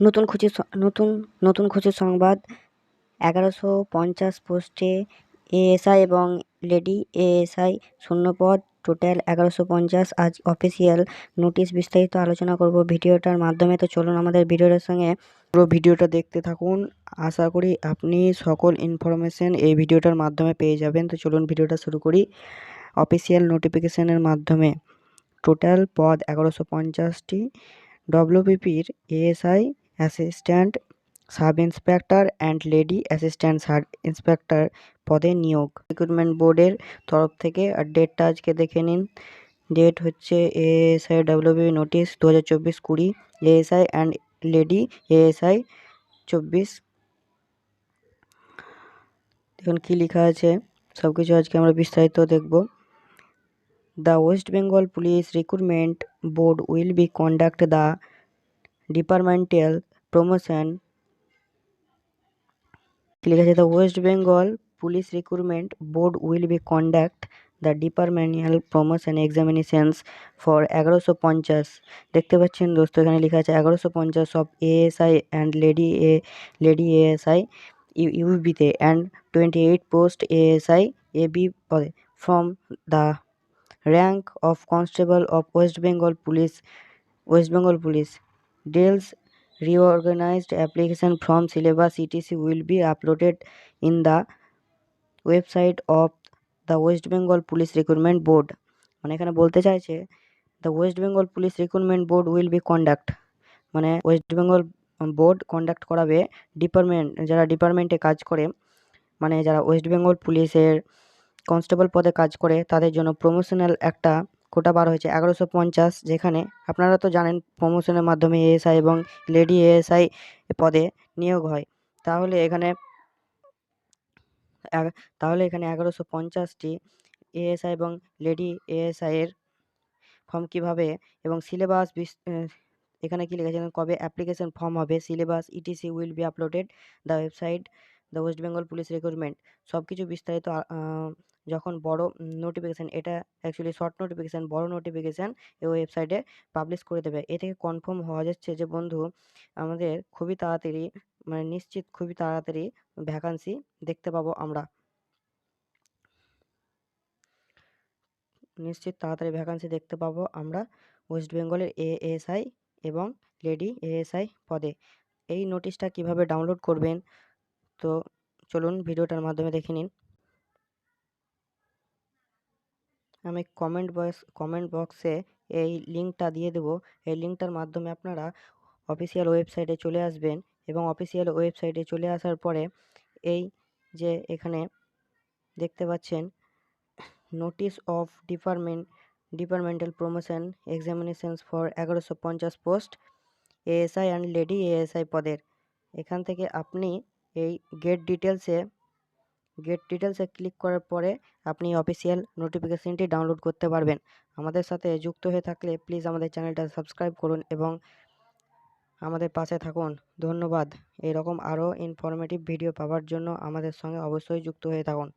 নতুন খুঁজে নতুন নতুন খুঁজে সংবাদ, এগারোশো পঞ্চাশ পোস্টে এএসআই এবং লেডি এএসআই শূন্যপদ, টোটাল এগারোশো পঞ্চাশ। আজ অফিসিয়াল নোটিশ বিস্তারিত আলোচনা করব ভিডিওটার মাধ্যমে। তো চলুন আমাদের ভিডিওটার সঙ্গে পুরো ভিডিওটা দেখতে থাকুন। আশা করি আপনি সকল ইনফরমেশন এই ভিডিওটার মাধ্যমে পেয়ে যাবেন। তো চলুন ভিডিওটা শুরু করি অফিসিয়াল নোটিফিকেশনের মাধ্যমে। টোটাল পদ এগারোশো পঞ্চাশটি। ডব্লিউবিপির ASI assistant sub inspector and lady assistant sub inspector পদে নিয়োগ। রিক্রুটমেন্ট বোর্ডের তরফ থেকে আর ডেটটা আজকে দেখে নিন। ডেট হচ্ছে এএসআই ডাব্লিউবি নোটিশ দু হাজার চব্বিশ কুড়ি এএসআই অ্যান্ড লেডি এএসআই চব্বিশ। দেখুন কী লেখা আছে সব কিছু আজকে আমরা বিস্তারিত দেখব। The West Bengal police recruitment board will be conduct the departmental promotion লেখা আছে the West Bengal police recruitment board will be conduct the departmental promotion examinations for এগারোশো পঞ্চাশ. দেখতে পাচ্ছেন দোস্ত, এখানে লেখা আছে, এগারোশো পঞ্চাশ of ASI and lady A lady ASI ইউবিতে and twenty eight post ASI A B পদে from the rank of constable of West Bengal police West Bengal police deals reorganized application from syllabus etc will be uploaded in the website of the west bengal police recruitment board. মানে এখানে বলতে চাইছে the West Bengal police recruitment board will be conduct মানে West Bengal board conduct করাবে department যারা ডিপার্টমেন্টে কাজ করে মানে যারা ওয়েস্ট বেঙ্গল পুলিশের কনস্টেবল পদে কাজ করে, তাদের জন্য প্রমোশনাল একটা কোটা বার হয়েছে, এগারোশো পঞ্চাশ যেখানে, আপনারা তো জানেন প্রমোশনের মাধ্যমে এএসআই এবং লেডি এএসআই পদে নিয়োগ হয়। তাহলে এখানে তাহলে এখানে এগারোশো পঞ্চাশটি এএসআই এবং লেডি এএসআইয়ের ফর্ম কীভাবে এবং সিলেবাস এখানে কী লিখেছে কবে অ্যাপ্লিকেশন ফর্ম হবে syllabus ETC will be uploaded the website the West Bengal police recruitment সব কিছু বিস্তারিত যখন বড় নোটিফিকেশান এটা অ্যাকচুয়ালি শর্ট নোটিফিকেশান বড় নোটিফিকেশান এই ওয়েবসাইটে পাবলিশ করে দেবে। এ থেকে কনফার্ম হওয়া যাচ্ছে যে, বন্ধু, আমাদের খুবই তাড়াতাড়ি মানে নিশ্চিত খুবই তাড়াতাড়ি ভ্যাকান্সি দেখতে পাবো আমরা। নিশ্চিত তাড়াতাড়ি ভ্যাকান্সি দেখতে পাবো আমরা ওয়েস্ট বেঙ্গলের এএসআই এবং লেডি এএসআই পদে। এই নোটিশটা কীভাবে ডাউনলোড করবেন? তো চলুন ভিডিওটার মাধ্যমে দেখে নিন। আমি কমেন্ট বক্স কমেন্ট বক্সে এই লিঙ্কটা দিয়ে দেবো। এই লিঙ্কটার মাধ্যমে আপনারা অফিসিয়াল ওয়েবসাইটে চলে আসবেন এবং অফিসিয়াল ওয়েবসাইটে চলে আসার পরে এই যে এখানে দেখতে পাচ্ছেন notice of department departmental promotion examinations for এগারোশো পঞ্চাশ post ASI and lady ASI পদের। এখান থেকে আপনি এই গেট ডিটেলসে গেট ডিটেলসে ক্লিক করার পরে আপনি অফিসিয়াল নোটিফিকেশানটি ডাউনলোড করতে পারবেন। আমাদের সাথে যুক্ত হয়ে থাকলে প্লিজ আমাদের চ্যানেলটা সাবস্ক্রাইব করুন এবং আমাদের পাশে থাকুন। ধন্যবাদ। এরকম আরও ইনফরমেটিভ ভিডিও পাওয়ার জন্য আমাদের সঙ্গে অবশ্যই যুক্ত হয়ে থাকুন।